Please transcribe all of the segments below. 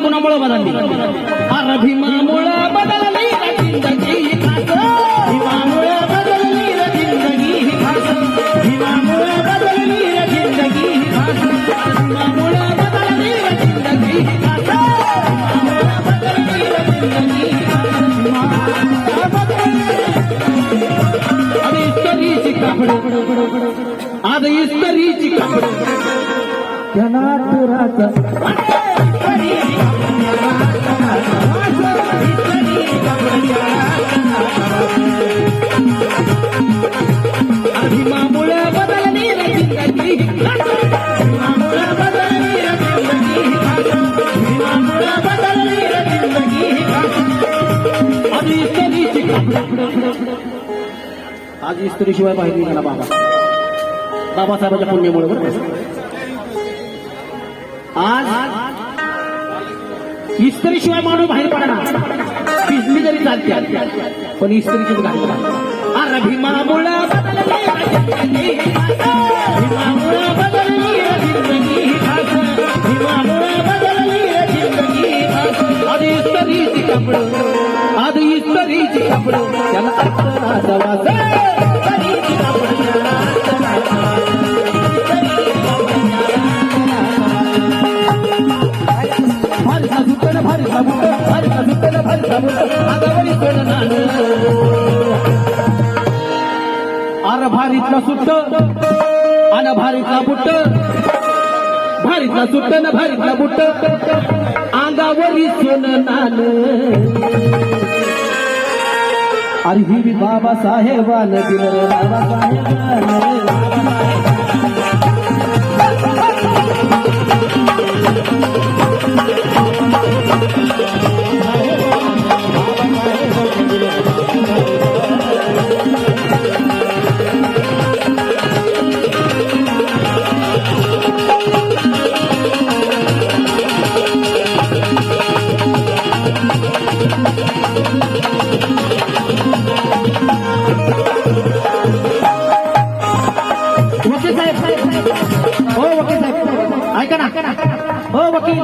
आमची जिंदगी बदलली अरे भीमामुळे बदलली रे जिंदगी भीमामुळे बदलली जिंदगी भीमामुळे बदलली जिंदगी भीमामुळे बदलली जिंदगी कापड आज कापड आज इस्त्रीशिवाय पाहिजे मला बाबा. बाबासाहेबांच्या पुण्यामुळे बरोबर आज इस्त्रीशिवाय माणूस बाहेर पडणार. पिजली जरी चालते पण इस्त्रीची गाडी अरे भीमामुळे बदलली भीमामुळे बदलली जिंदगी भीमामुळे बदलली जिंदगी आधी इस्त्रीची कपडं. आधी इस्त्रीची कपडं. त्याला अर्थ अरे भारीतला सुट्ट अन भारीतला बुट्ट. भारीतला सुट्ट ना भारीतला बुट्ट. अंगावरी सोन नान अरे ही बी बाबा दिलं रे ऐका ना. हो वकील.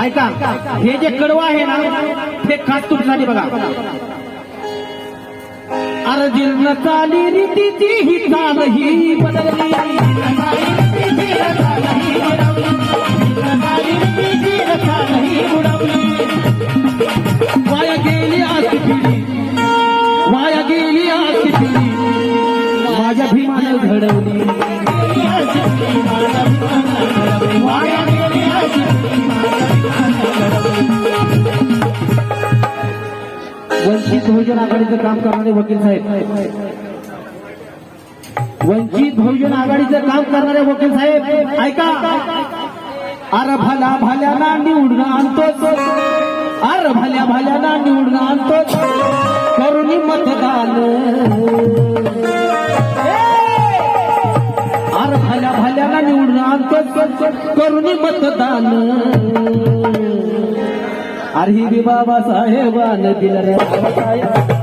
ऐका हे जे कडवं आहे ना ते खास तुमच्यासाठी बघा. अरे जीर्ण चाली रीतीची ही चाल ही बदलली. वंचित बहुजन आघाडीचं काम करणारे वकील साहेब. वंचित बहुजन आघाडीचं काम करणारे वकील साहेब ऐका. अरे भल्या भल्याना निवडणं आणतोच. अरे भल्या भल्याना निवडणं आणतोच. करुणी मतदान. अरे भल्या भल्याना निवडणं आणतोच. करुणी मतदान. अरे ही बी दिलं रे